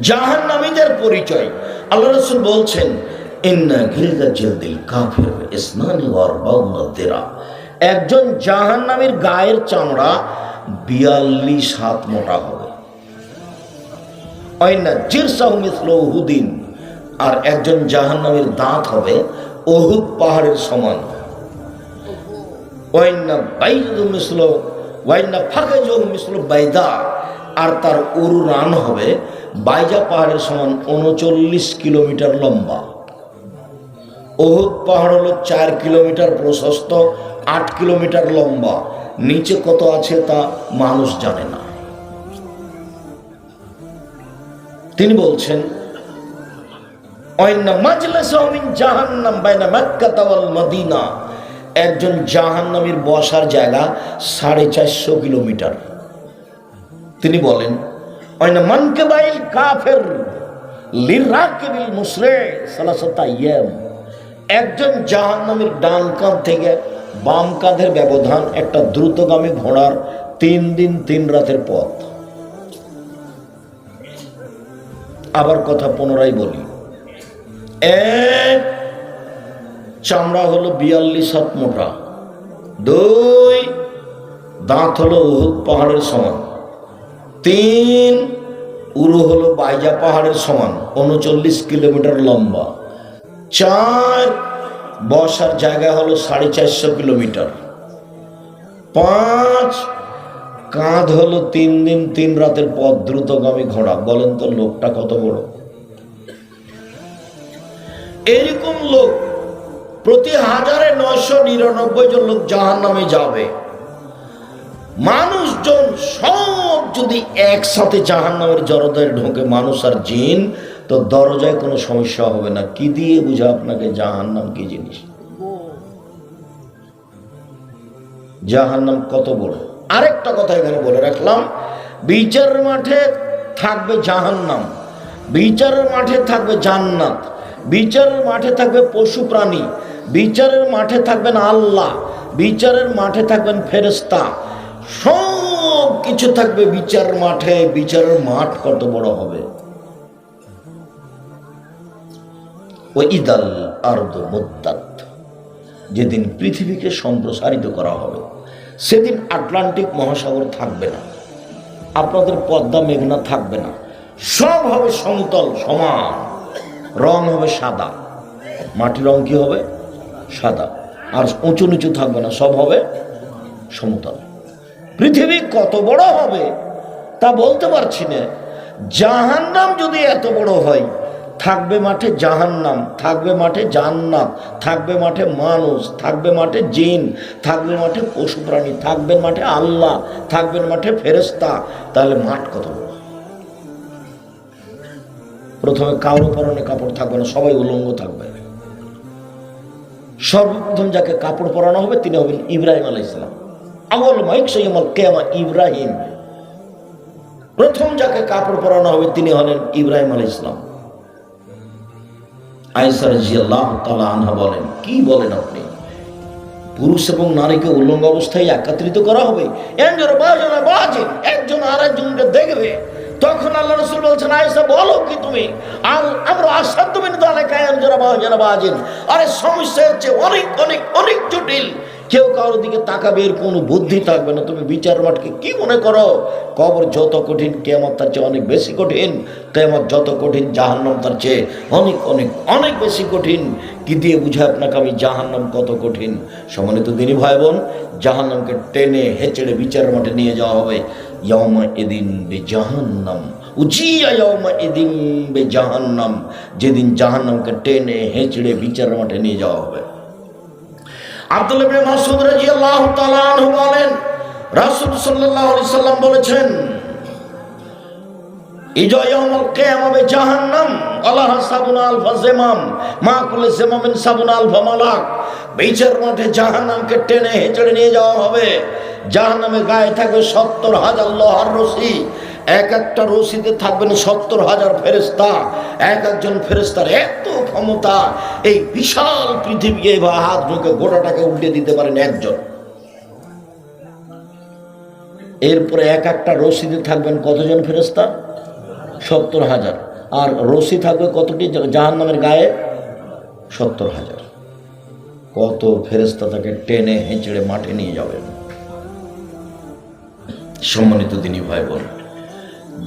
জাহান্নামীদের পরিচয়। আল্লাহ রসুল বলছেন, ইন্না গিলদা জিলদিল কাফির ইসনানি ওয়ার বাউনা দেরা। একজন গায়ের চামড়া বিয়াল্লিশ হাত মোটা হবে। আর একজন জাহান্নামীর দাঁত হবে অহুদ পাহাড়ের সমান। ওয়াইন্না বাইদু মিসল ওয়াইন্না ফাঁকে যোগ মিসল বাইদা। আর তার উরু রান হবে বাইজা পাহাড়ের সমান উনচল্লিশ কিলোমিটার লম্বা। অহুদ পাহাড় হলো চার কিলোমিটার প্রশস্ত, আট কিলোমিটার লম্বা। নিচে কত আছে তা মানুষ জানে না। তিনি বলছেন একজন জাহান্নামীর বসার জায়গা সাড়ে চারশো কিলোমিটার। তিনি বলেন মানকে বাইল কাফের সালাসাতা ইয়াম। একজন জাহান্নামীর ডান কাঁধ থেকে বাম কাঁধের ব্যবধান একটা দ্রুতগামী ঘোড়ার তিন দিন তিন রাতের পথ। আবার কথা পুনরায় বলি। এক চামড়া হলো বিয়াল্লিশ হাত মোটা। দুই দাঁত হলো পাহাড়ের সমান। তিন উরু হলো বাইজা পাহাড়ের সমান, উনচল্লিশ কিলোমিটার লম্বা। চার, বসার জায়গা হলো সাড়ে চারশো কিলোমিটার। পাঁচ, কাঁধ হলো তিন দিন তিন রাতের পথ দ্রুতগামী ঘোড়া। বলেন তো লোকটা কত বড়? এরকম লোক প্রতি হাজারে নয়শো নিরানব্বই জন লোক জাহান নামে যাবে। মানুষজন সব যদি একসাথে জাহান নামের জড়তায় ঢোকে মানুষ আর জিন, তো দরজায় কোনো সমস্যা হবে না। কি দিয়ে বুঝা আপনাকে জাহান নাম কি জিনিস? জাহান নাম কত বড়? আরেকটা কথা এখানে বলে রাখলাম বিচারের মাঠে থাকবে জাহান্নাম বিচারের মাঠে থাকবে জান্নাত বিচারের মাঠে থাকবে পশু প্রাণী, বিচারের মাঠে থাকবেন আল্লাহ, বিচারের মাঠে থাকবেন ফেরেস্তা সব কিছু থাকবে বিচার মাঠে, বিচারের মাঠ কত বড় হবে? ইদাল যেদিন পৃথিবীকে সম্প্রসারিত করা হবে, সেদিন আটলান্টিক মহাসাগর থাকবে না, আপনাদের পদ্মা মেঘনা থাকবে না, সব হবে সমতল, সমান, রং হবে সাদা, মাটির রং কি হবে? সাদা, আর উঁচু নিচু থাকবে না, সব হবে সমতল। পৃথিবী কত বড় হবে তা বলতে পারছি না। জাহান্নাম যদি এত বড় হয়, থাকবে মাঠে জাহান্নাম, থাকবে মাঠে জান্নাত, থাকবে মাঠে মানুষ, থাকবে মাঠে জিন, থাকবে মাঠে পশু প্রাণী থাকবেন মাঠে আল্লাহ থাকবেন মাঠে ফেরেস্তা তাহলে মাঠ কত বড়? প্রথমে কারও পরনে কাপড় থাকবে না, সবাই উলঙ্গ থাকবে। সর্বপ্রথম যাকে কাপড় পরানো হবে, তিনি হবেন ইব্রাহিম আলাই আমল মাইক সৈয়মাল কেমা ইব্রাহিম। প্রথম যাকে কাপড় পরানো হবে তিনি হলেন ইব্রাহিম আলাই ইসলাম আয়সার জিয়াল্লাহ তালা আনহা বলেন, কি বলেন আপনি? পুরুষ এবং নারীকে উল্লঙ্গ অবস্থায় একত্রিত করা হবে? একজন আর দেখবে। তখন আল্লাহ রসুল বলছেন আয়সা বলো কি তুমি? আমরা আসাদ তুমি তাহলে কায়াম যারা বাজনা বাজেন। আরে সমস্যা হচ্ছে অনেক অনেক অনেক জটিল। কেউ কারোর দিকে তাকাবে, এর কোনো বুদ্ধি থাকবে না। তুমি বিচার মাঠকে কি মনে করো? কবর যত কঠিন কেমন তার চেয়ে অনেক বেশি কঠিন কেমন যত কঠিন, জাহান্নাম তার চেয়ে অনেক অনেক অনেক বেশি কঠিন। কি দিয়ে বুঝে আপনাকে আমি জাহান্নাম কত কঠিন? সম্মানিত দিনী ভাই বোন জাহান্নামকে টেনে হেঁচড়ে বিচার মাঠে নিয়ে যাওয়া হবে। ইয়মা এদিন বে জাহান্নাম উচিয়া ইয়মা এদিন বে জাহান্নাম। যেদিন জাহান্নামকে টেনে হেঁচড়ে বিচার মাঠে নিয়ে যাওয়া হবে। আব্দুল মাসউদ রাদিয়াল্লাহু তাআলা আনহু বলেন, রাসূল সাল্লাল্লাহু আলাইহি সাল্লাম বলেছেন জাহান্নাম আল্লাহ সাবুন আলফা মা কুল জিমামিন সাবুন আলফা বিচার মাঠে জাহান্নামকে টেনে হেঁচড়ে নিয়ে যাওয়া হবে। জাহান্নামের গায়ে থাকবে সত্তর হাজার লোহার রশি। এক একটা রশিতে থাকবেন সত্তর হাজার ফেরেস্তা এক একজন ফেরেস্তার এত ক্ষমতা, এই বিশাল পৃথিবীকে বা হাত ঢুকে গোটাটাকে উল্টে দিতে পারেন একজন। এরপরে এক একটা রশিদে থাকবেন কতজন ফেরেস্তা সত্তর হাজার। আর রশি থাকবে কতটি? জাহান নামের গায়ে সত্তর হাজার। কত ফেরেস্তা তাকে টেনে হেঁচড়ে মাঠে নিয়ে যাবেন। সম্মানিত দিনী ভাই বোন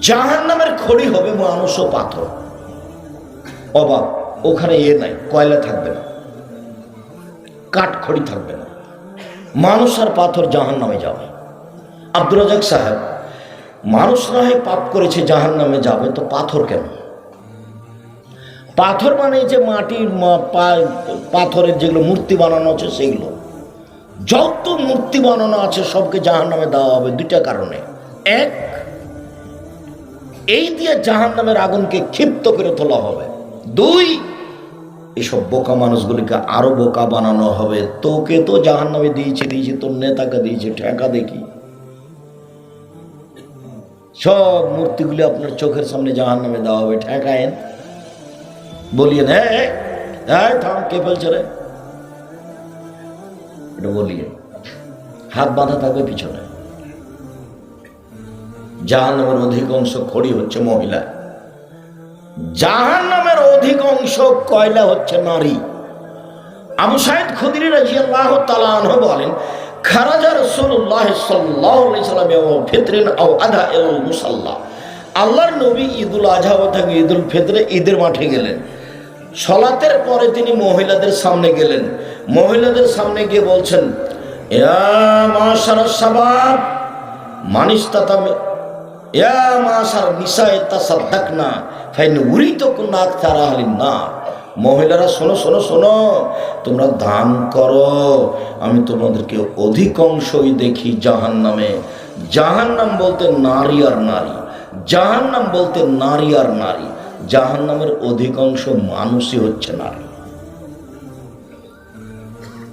জাহান নামের খড়ি হবে মানুষ ও পাথর। অবাক ওখানে এ নাই, কয়লা থাকবে না। কাঠ খড়ি থাকবে না। মানুষ আর পাথর জাহান নামে যাবে। আব্দুল রাজাক সাহেব, মানুষ না হয় পাপ করেছে জাহান নামে যাবে, তো পাথর কেন? পাথর মানে যে মাটির পাথরের যেগুলো মূর্তি বানানো আছে, সেগুলো। যত মূর্তি বানানো আছে, সবকে জাহান নামে দেওয়া হবে, দুইটা কারণে। এক এই দিয়ে জাহান নামের আগুনকে ক্ষিপ্ত করে তোলা হবে। দুই, এসব বোকা মানুষগুলিকে আরও বোকা বানানো হবে। তোকে তো জাহান নামে দিয়েছে দিয়েছে, তোর নেতাকে দিয়েছে, ঠেকা দেখি। সব মূর্তিগুলি আপনার চোখের সামনে জাহান নামে দেওয়া হবে, ঠেকায়েন। বলিয়ে হ্যাঁ হ্যাঁ থাম, কে ফেলছে রে? এটা বলিয়ে হাত বাঁধা থাকবে পিছনে। জাহান নামের অধিকাংশ খড়ি হচ্ছে মহিলা। জাহান নামের অধিকাংশ কয়লা হচ্ছে নারী। আবু সাইদ খুদরি রাজিয়াল্লাহ তাআলা আনহু বলেন, খারাজা সাল্লাম ও ফিতরিন আও আধা ইল মুসাল্লা। আল্লাহর নবী ঈদুল আজহা থেকে ঈদুল ফিতরে ঈদের মাঠে গেলেন। সলাতের পরে তিনি মহিলাদের সামনে গেলেন। মহিলাদের সামনে গিয়ে বলছেন, ইয়া মাশারাস শাবাব মানিস্তাতা মহিলারা, শোনো শোনো শোনো, তোমরা দান করো। আমি তোমাদেরকে অধিকাংশই দেখি জাহান নামে জাহান নাম বলতে নারী আর নারী। জাহান নাম বলতে নারী আর নারী। জাহান নামের অধিকাংশ মানুষই হচ্ছে নারী।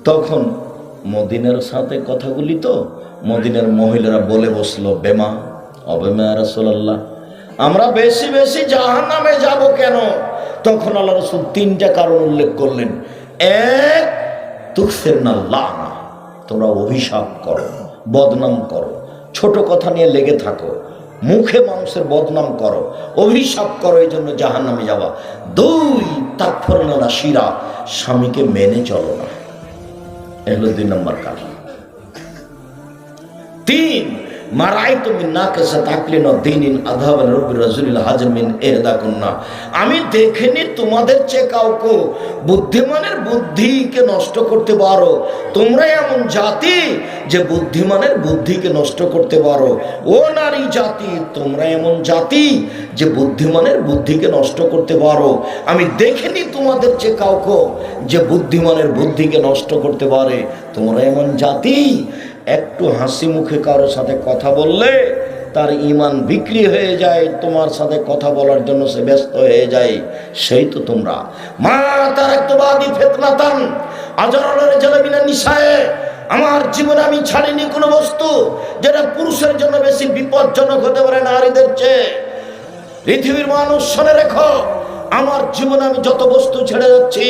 তখন মদিনের সাথে কথাগুলি তো, মদিনের মহিলারা বলে বসল, বেমা অবেমা রাসোল্লাহ আমরা বেশি বেশি জাহান নামে যাব কেন? তখন আল্লাহ রসুল তিনটা কারণ উল্লেখ করলেন। এক তুফের না লানা, তোমরা অভিশাপ করো, বদনাম করো, ছোট কথা নিয়ে লেগে থাকো, মুখে মানুষের বদনাম করো, অভিশাপ করো, এই জন্য জাহান নামে যাওয়া। দুই তাৎপর না শিরা স্বামীকে মেনে চলো না। এগুলো দুই নম্বর কারণ। তিন আমি দেখিনি তোমাদের চেয়ে কাউকে বুদ্ধিমানের বুদ্ধিকে নষ্ট করতে পারো। তোমরা এমন জাতি যে বুদ্ধিমানের বুদ্ধিকে নষ্ট করতে পারো। ও নারী জাতি, তোমরা এমন জাতি যে বুদ্ধিমানের বুদ্ধিকে নষ্ট করতে পারো। আমি দেখিনি তোমাদের চেয়ে কাউকে যে বুদ্ধিমানের বুদ্ধিকে নষ্ট করতে পারে। তোমরা এমন জাতি একটু হাসি মুখে কারোর সাথে কথা বললে তার ইমান বিক্রি হয়ে যায়, তোমার সাথে কথা বলার জন্য সে ব্যস্ত হয়ে যায়। সেই তো তোমরা। মা, তার একটু বাদি ফেতনাতান আজরের জলবিনা নিশায়, আমার জীবনে আমি ছাড়িনি কোনো বস্তু যেটা পুরুষের জন্য বেশি বিপজ্জনক হতে পারে নারীদের চেয়ে। পৃথিবীর মানুষ শুনে রেখো, আমার জীবনে আমি যত বস্তু ছেড়ে যাচ্ছি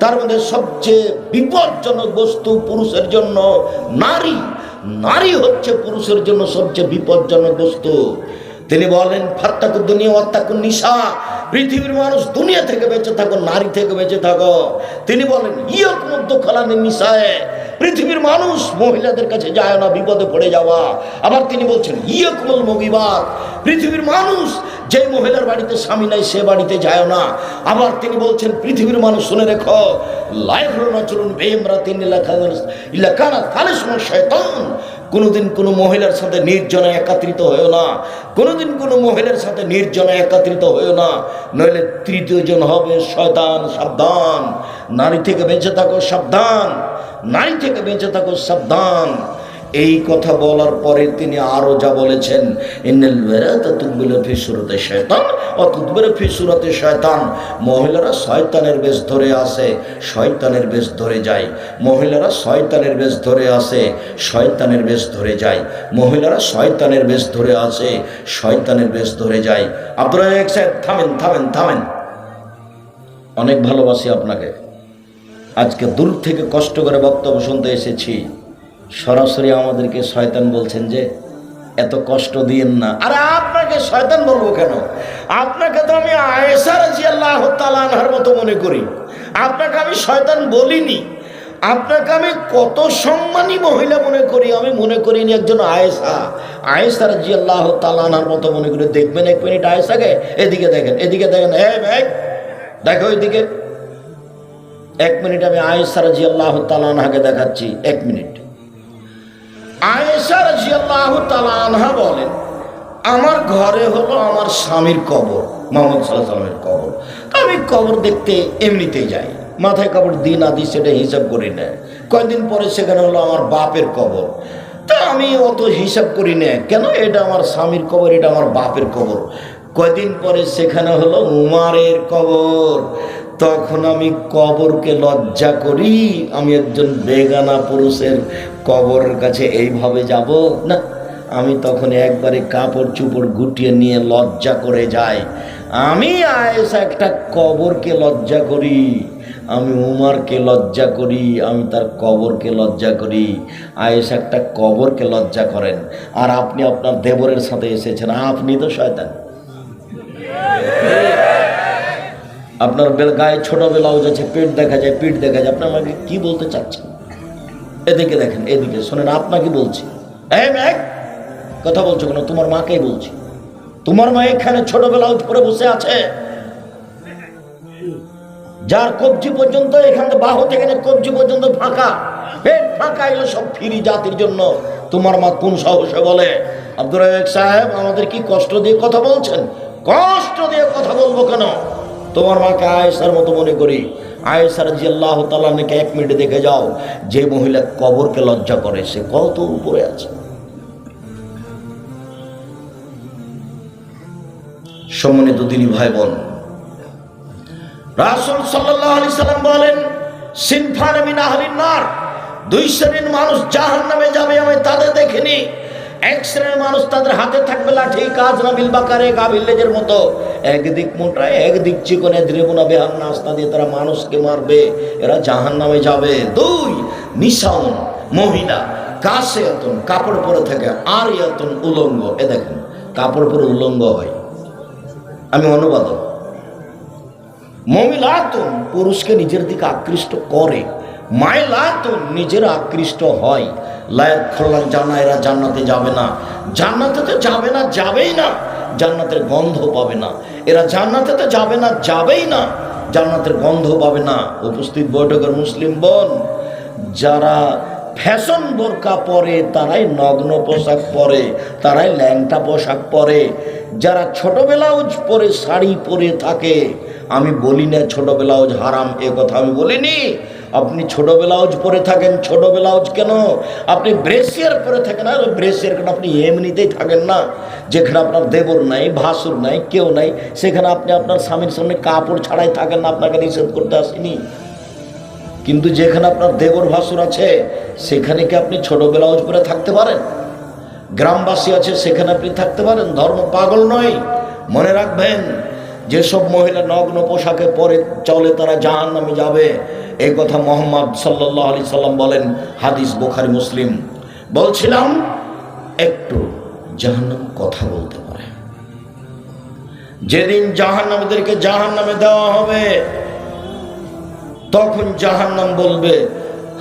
তার মধ্যে সবচেয়ে বিপজ্জনক বস্তু পুরুষের জন্য নারী। নারী হচ্ছে পুরুষের জন্য সবচেয়ে বিপজ্জনক বস্তু। তিনি বলেন ফাত্তাকু দুনিয়া অত্তাকু নিশা পৃথিবীর মানুষ দুনিয়া থেকে বেঁচে থাকো, নারী থেকে বেঁচে থাকো। তিনি বলেন ইয়ক মধ্য খালানি নিশায় পৃথিবীর মানুষ মহিলাদের কাছে যায় না, বিপদে পড়ে যাওয়া। আবার তিনি বলছেন, ইয়কমল মগিবাদ পৃথিবীর মানুষ যে মহিলার বাড়িতে স্বামী নাই, সে বাড়িতে যায় না। আবার তিনি বলছেন, পৃথিবীর মানুষ, শুনে রেখো। লাইফ না চলুন বেমরা তিনি ইলাকানা তাহলে সময় শয়তান কোনোদিন কোনো মহিলার সাথে নির্জনে একাত্রিত হয়েও না। কোনোদিন কোনো মহিলার সাথে নির্জনে একাত্রিত হয়েও না। নইলে তৃতীয় জন হবে শয়তান, সাবধান। নারী থেকে বেঁচে থাকো, সাবধান। নারী থেকে বেঁচে থাকো, সাবধান। এই কথা বলার পরে তিনি আরও যা বলেছেন শয়তান তুকবিল ফি সুরতে শয়তান মহিলারা শয়তানের বেশ ধরে আসে, শয়তানের বেশ ধরে যায়। মহিলারা শয়তানের বেশ ধরে আসে, শয়তানের বেশ ধরে যায়। মহিলারা শয়তানের বেশ ধরে আসে, শয়তানের বেশ ধরে যায়। আপনারা এক সাহেব, থামেন থামেন থামেন। অনেক ভালোবাসি আপনাকে। আজকে দূর থেকে কষ্ট করে বক্তব্য শুনতে এসেছি। সরাসরি আমাদেরকে শয়তান বলছেন যে, এত কষ্ট দিয়েন না। আরে আপনাকে শয়তান বলব কেন? আপনাকে তো আমি আয়েসার জি আল্লাহ তালানহার মতো মনে করি। আপনাকে আমি শয়তান বলিনি। আপনাকে আমি কত সম্মানী মহিলা মনে করি, আমি মনে করিনি একজন আয়েসা আয়েসার জি আল্লাহ তালানহার মতো মনে করি। দেখবেন এক মিনিট আয়েসাকে এদিকে দেখেন এদিকে দেখেন হ্যাঁ ভাই, দেখো ওইদিকে। এক মিনিট আমি আয়েসার জি আল্লাহ তালানহাকে দেখাচ্ছি, এক মিনিট। আয়েশা রাজিয়াল্লাহু তাআলা আনহা বলেন, আমার ঘরে হলো আমার স্বামীর কবর, মোহাম্মদ সাল্লাহ সাল্লামের কবর। তো আমি কবর দেখতে এমনিতেই যাই। মাথায় কবর দিন আদি সেটা হিসাব করি না। কয়েকদিন পরে সেখানে হলো আমার বাপের কবর। তা আমি অত হিসাব করি না, কেন? এটা আমার স্বামীর কবর, এটা আমার বাপের কবর। কয়দিন পরে সেখানে হলো উমারের কবর। তখন আমি কবরকে লজ্জা করি, আমি একজন বেগানা পুরুষের কবরের কাছে এইভাবে যাব। না, আমি তখন একবারে কাপড় চুপড় গুটিয়ে নিয়ে লজ্জা করে যাই। আমি আয়েস একটা কবরকে লজ্জা করি, আমি উমারকে লজ্জা করি, আমি তার কবরকে লজ্জা করি। আয়েস একটা কবরকে লজ্জা করেন। আর আপনি আপনার দেবরের সাথে এসেছেন, আপনি তো শয়তান। আপনার বেল গায়ে ছোট ব্লাউজ আছে পেট দেখা যায়, পিঠ দেখা যায়, আপনি আমাকে কি বলতে চাচ্ছেন? এদিকে দেখেন, এদিকে, শোনেন, আপনাকে বলছি। কথা বলছো কেন? তোমার মাকে বলছি। তোমার মা এখানে ছোট ব্লাউজ পরে বসে আছে। যার কবজি পর্যন্ত এখান থেকে বাহু থেকে কবজি পর্যন্ত ফাঁকা পেট ফাঁকা এলো সব ফিরি জাতির জন্য। তোমার মা কোন সাহসে বলে? আব্দুর সাহেব, আমাদের কি কষ্ট দিয়ে কথা বলছেন? কষ্ট দিয়ে কথা বলব কেন? তোমার মাকে আয়েসার মতো মনে করি। আয়েসার জি আল্লাহ তালাকে এক মিনিটে দেখে যাও, যে মহিলা কবরকে লজ্জা করে, সে কত উপরে আছে। সম্মানিত দিনী ভাই বোন রাসুল সাল্লাহ আলি সাল্লাম বলেন, সিনফান মিন আহলিন নার, দুই শ্রেণির মানুষ জাহান নামে যাবে আমি তাদের দেখিনি। এক শ্রেণির মানুষ তাদের হাতে থাকবে কাজ মতো। একদিক একদিক দিয়ে তারা মানুষকে মারবে, এরা যাবে। দুই মহিলা কাপড় পরে থাকে আর এতন উলঙ্গ। এ দেখেন, কাপড় পরে উলঙ্গ হয়। আমি অনুবাদক মহিলাতুন, পুরুষকে নিজের দিকে আকৃষ্ট করে। মাইলাতুন, নিজের আকৃষ্ট হয়। লায়ক খোল্লান জানা এরা জান্নাতে যাবে না। জান্নাতে তো যাবে না, যাবেই না। জান্নাতের গন্ধ পাবে না। এরা জান্নাতে তো যাবে না, যাবেই না। জান্নাতের গন্ধ পাবে না। উপস্থিত বৈঠকের মুসলিম বোন, যারা ফ্যাশন বোরকা পরে, তারাই নগ্ন পোশাক পরে, তারাই ল্যাংটা পোশাক পরে। যারা ছোট ব্লাউজ পরে শাড়ি পরে থাকে, আমি বলি না ছোট ব্লাউজ হারাম, এ কথা আমি বলিনি। আপনি ছোট ব্লাউজ পরে থাকেন, ছোট ব্লাউজ কেন? আপনি ব্রেসিয়ার পরে থাকেন, আর ব্রেসিয়ার কেন আপনি এমনিতেই থাকেন না? যেখানে আপনার দেবর নাই, ভাসুর নাই, কেউ নাই, সেখানে আপনি আপনার স্বামীর সামনে কাপড় ছাড়াই থাকেন না, আপনাকে নিষেধ করতে আসেনি? কিন্তু যেখানে আপনার দেবর, ভাসুর আছে, সেখানে কি আপনি ছোট ব্লাউজ পরে থাকতে পারেন? গ্রামবাসী আছে, সেখানে আপনি থাকতে পারেন? ধর্ম পাগল নয়। মনে রাখবেন, যেসব মহিলা নগ্ন পোশাকে পরে চলে, তারা জাহান নামে যাবে। এই কথা মোহাম্মদ সাল্লাহ আলি সাল্লাম বলেন, হাদিস বোখারি, মুসলিম। বলছিলাম, একটু জাহান্নাম কথা বলতে পারে। যেদিন জাহান্নামীদেরকে জাহান নামে দেওয়া হবে, তখন জাহান্নাম বলবে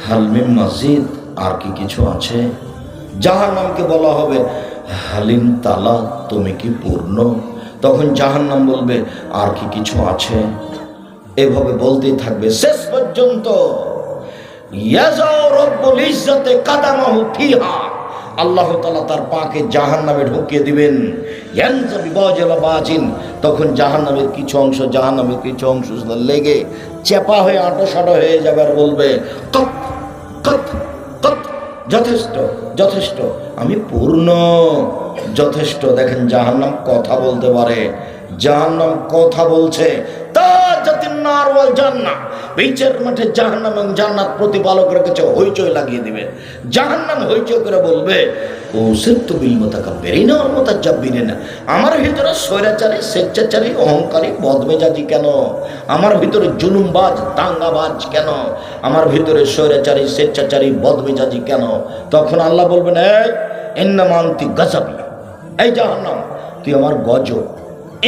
হালমিম মসজিদ আর কি কিছু আছে? জাহান্নামকে বলা হবে, হালিম তালা, তুমি কি পূর্ণ? তখন জাহান্নাম বলবে, আর কি কিছু আছে? এভাবে বলতেই থাকবে, শেষ পর্যন্ত আল্লাহ তালা তার পাকে জাহান নামে ঢুকিয়ে দিবেন। তখন জাহান নামের কিছু অংশ জাহান নামের কিছু অংশ লেগে চেপা হয়ে আঁটো সাঁটো হয়ে যাবে আর বলবে যথেষ্ট যথেষ্ট, আমি পূর্ণ, যথেষ্ট। দেখেন জাহান্নাম কথা বলতে পারে। জাহান্নাম কথা বলছে জান্নাত লাগিয়ে দিবে। জাহান্নাম হইচই করে বলবে, ও না আমার ভিতরে স্বৈরাচারী, স্বেচ্ছাচারী, অহংকারী, বদমেজাজি কেন? আমার ভিতরে জুলুমবাজ, দাঙ্গাবাজ কেন? আমার ভিতরে স্বৈরাচারী, স্বেচ্ছাচারী, বদমেজাজি কেন? তখন আল্লাহ বলবেন, এই এন্নামান্তি গাজাবি এই জাহান্নাম, তুই আমার গজ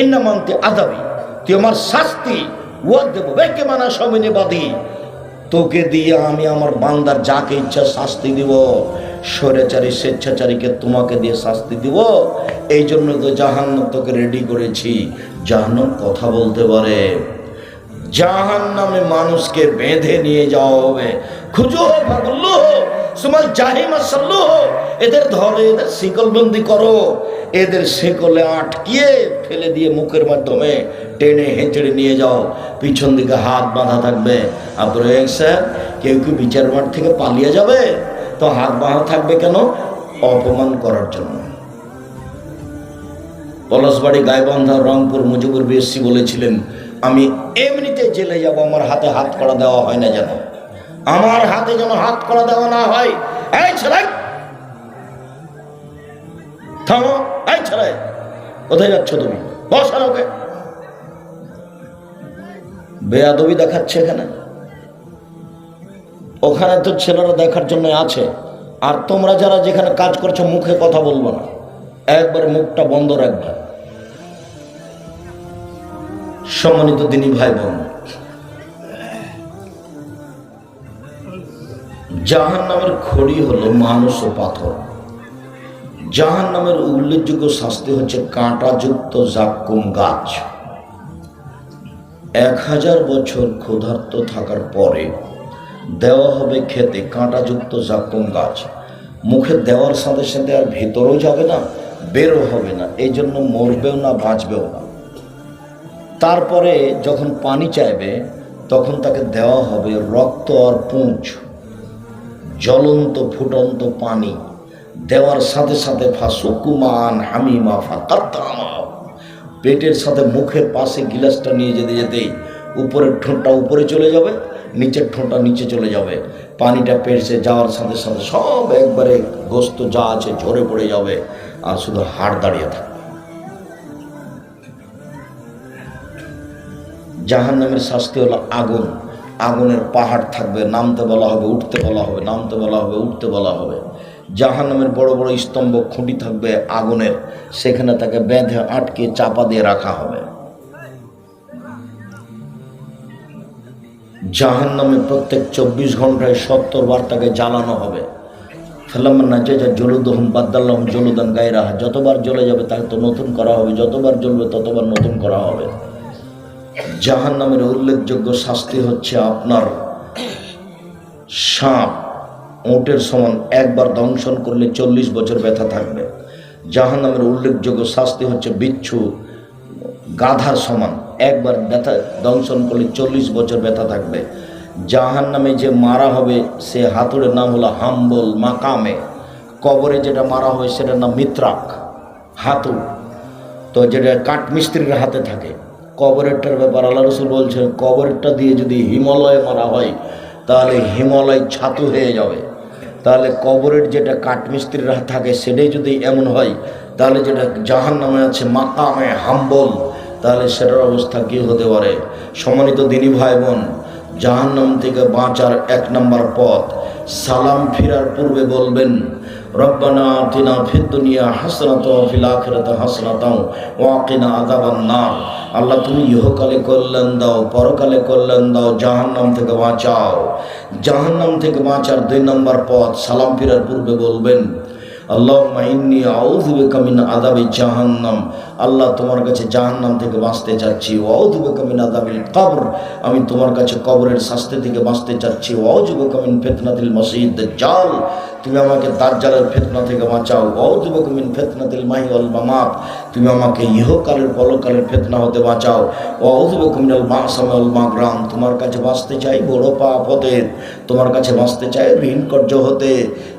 ইন্নামান্তি আদাবি তুই আমার শাস্তি। মানা সমিনিবাদী তোকে দিয়ে আমি আমার বান্দার যাকে ইচ্ছা শাস্তি দিব, স্বৈরাচারী, স্বেচ্ছাচারীকে তোমাকে দিয়ে শাস্তি দিব এই জন্য তো জাহান্নাম তোকে রেডি করেছি। জাহান্নাম কথা বলতে পারে। জাহান নামে মানুষকে বেঁধে নিয়ে যাওয়া হবে। খুঁজো ভাগল্লো সুমাল জাহিমা সাল্লু এদের ধরে এদের শিকলবন্দি করো। এদের শিকলে আটকিয়ে ফেলে দিয়ে মুখের মাধ্যমে টেনে হেঁচড়ে নিয়ে যাও। পিছন দিকে হাত বাঁধা থাকবে। আব্দুল রহিম স্যার কেউ কি বিচার মাঠ থেকে পালিয়ে যাবে? তো হাত বাঁধা থাকবে কেন? অপমান করার জন্য। পলাশবাড়ি, গাইবান্ধা, রংপুর মুজিবুর বিএসসি বলেছিলেন, আমি এমনিতে জেলে যাব, আমার হাতে হাত করা দেওয়া হয় না যেন। আমার হাতে যেন হাত করা দেওয়া না হয়। এই ছেলে! থামো, এই ছেলে! কোথায় যাচ্ছ তুমি? বসার ওকে বেয়াদবি দেখাচ্ছে এখানে? ওখানে তো ছেলেরা দেখার জন্য আছে। আর তোমরা যারা যেখানে কাজ করছ, মুখে কথা বলব না। একবার মুখটা বন্ধ রাখবে। সম্মানিত দিনী ভাই বোন জাহান নামের খড়ি হলো মানুষ ও পাথর। জাহান নামের উল্লেখযোগ্য শাস্তি হচ্ছে কাঁটাযুক্ত জাক্কুম গাছ। এক হাজার বছর ক্ষুধার্ত থাকার পরে দেওয়া হবে খেতে কাঁটাযুক্ত জাক্কুম গাছ। মুখে দেওয়ার সাথে সাথে আর ভেতরেও যাবে না বেরো হবে না এই জন্য মরবেও না, বাঁচবেও না। তারপরে যখন পানি চাইবে, তখন তাকে দেওয়া হবে রক্ত আর পুঁজ জ্বলন্ত ফুটন্ত পানি। দেওয়ার সাথে সাথে ফাঁসুকুমান হামিমা ফাতামা পেটের সাথে মুখের পাশে গিলাসটা নিয়ে যেতে যেতেই উপরের ঠোঁটটা উপরে চলে যাবে, নিচের ঠোঁটটা নিচে চলে যাবে। পানিটা পেটে যাওয়ার সাথে সাথে সব একবারে গোস্ত যা আছে ঝরে পড়ে যাবে আর শুধু হাড় দাঁড়িয়ে থাকবে। জাহান নামের শাস্তি হলো আগুন। আগুনের পাহাড় থাকবে, নামতে বলা হবে, উঠতে বলা হবে, নামতে বলা হবে, উঠতে বলা হবে। জাহান নামের বড় বড় স্তম্ভ খুঁটি থাকবে আগুনের। সেখানে তাকে বেঁধে, আটকে, চাপা দিয়ে রাখা হবে। জাহান নামে প্রত্যেক চব্বিশ ঘন্টায় সত্তর বার তাকে জ্বালানো হবে। ফেলামান্না যে যা জলুদহম বাদ্দাল্লাহম জলুদান গায়রা যতবার জ্বলে যাবে তাকে তো নতুন করা হবে। যতবার জ্বলবে ততবার নতুন করা হবে। জাহান নামের উল্লেখযোগ্য শাস্তি হচ্ছে আপনার সাপ। ওটের সমান একবার দংশন করলে চল্লিশ বছর ব্যথা থাকবে। জাহান নামের উল্লেখযোগ্য শাস্তি হচ্ছে বিচ্ছু, গাধার সমান। একবার ব্যথা দংশন করলে চল্লিশ বছর ব্যথা থাকবে। জাহান নামে যে মারা হবে, সে হাতুড়ের নাম হলো হাম্বল মাকামে। কবরে যেটা মারা হয়, সেটার নাম মিত্রাক, হাতুড়। তো যেটা কাঠমিস্ত্রির হাতে থাকে। কবরেরটার ব্যাপার আল্লাহ রসুল বলছেন কবরেরটা দিয়ে যদি হিমালয়ে মারা হয়, তাহলে হিমালয় ছাতু হয়ে যাবে। তাহলে কবরের যেটা কাঠমিস্ত্রিরা থাকে সেটাই যদি এমন হয়, তাহলে যেটা জাহান নামে আছে, মাকামে হাম্বল, তাহলে সেটার অবস্থা কী হতে পারে? সম্মানিত দিনী ভাই বোন জাহান্নাম থেকে বাঁচার এক নম্বর পথ, সালাম ফিরার পূর্বে বলবেন, রব্বানা আতিনা ফিদ দুনিয়া হাসনাত ফিল আখিরাত হাসনাত ওয়াকিনা আযাবান নার। আল্লাহ তুমি ইহকালে কল্যাণ দাও, পরকালে কল্যাণ দাও, জাহান্নাম থেকে বাঁচাও। জাহান্নাম থেকে বাঁচার দুই নম্বর পথ, সালাম ফিরার পূর্বে বলবেন আল্লাহ ইন্নি আউযু বিকা মিন আযাবি জাহান্নাম। আল্লাহ তোমার কাছে জাহান্নাম থেকে বাঁচতে চাচ্ছি। ওয়াউযু বিকা মিন আযাবিল কবর। আমি তোমার কাছে কবরের শাস্তি থেকে বাঁচতে চাচ্ছি। ওয়াউযু বিকা মিন ফিতনাতিল মসিদ দাজ্জাল। তুমি আমাকে দাজ্জালের ফিতনা থেকে বাঁচাও। ওয়াউযু বিকা মিন ফিতনাতিল মাহি ওয়াল মামাত। তুমি আমাকে ইহকালের পরকালের ফেতনা হতে বাঁচাও। ওয়াউযু বিকা মিনাল মাসাম ওয়াল মাগরাম। তোমার কাছে বাঁচতে চাই বড় পাপ হতে। তোমার কাছে বাঁচতে চাই ঋণ কর্য হতে।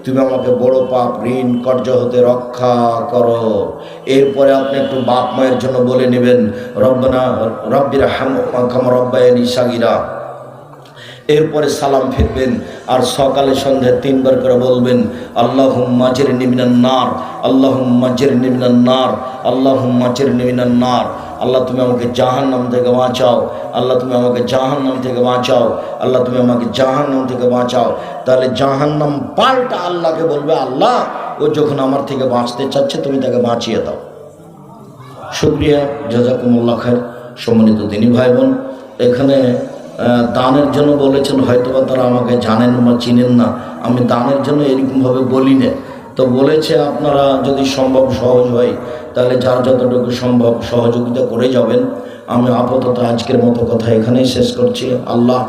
তুমি আমাকে বড় পাপ, ঋণ কর্য হতে রক্ষা করো। এরপরে আপনি একটু বাপ মায়ের জন্য বলে নেবেন, রব্বানা, রব্বিরা হাম রব্বায়ানি সাগিরা। এরপরে সালাম ফিরবেন আর সকালে সন্ধ্যে তিনবার করে বলবেন আল্লাহ মাজের নিমিনান নার আল্লাহ মাজের নিমিনান নার আল্লাহ মাজের নিমিনান নার। আল্লাহ তুমি আমাকে জাহান নাম থেকে বাঁচাও, আল্লাহ তুমি আমাকে জাহান নাম থেকে বাঁচাও, আল্লাহ তুমি আমাকে জাহান নাম থেকে বাঁচাও। তাহলে জাহান নাম পাল্টা আল্লাহকে বলবে, আল্লাহ, ও যখন আমার থেকে বাঁচতে চাচ্ছে, তুমি তাকে বাঁচিয়ে দাও। শুক্রিয়া, জাজাকুমুল্লাহ খায়ের সম্মানিত দিনী ভাই বোন এখানে দানের জন্য বলেছেন, হয়তোবা তারা আমাকে জানেন বা চিনেন না। আমি দানের জন্য এরকমভাবে বলি না। তো বলেছে, আপনারা যদি সম্ভব সহজ হয়, তাহলে যার যতটুকু সম্ভব সহযোগিতা করে যাবেন। আমি আপাতত আজকের মতো কথা এখানেই শেষ করছি। আল্লাহ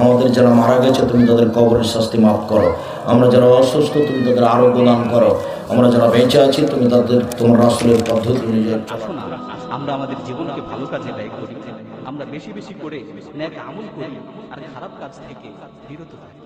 আমাদের যারা মারা গেছে, তুমি তাদের কবরের শাস্তি মাফ করো। আমরা যারা অসুস্থ, তুমি তাদের আরোগ্য দান করো। আমরা যারা বেঁচে আছি, তুমি তাদের তোমার রাসুলের পদ্ধতি অনুযায়ী আমরা আমাদের জীবনকে ভালো কাজে ব্যয় করি। আমরা বেশি বেশি করে ন্যাক আমল করি আর খারাপ কাজ থেকে বিরত থাকি।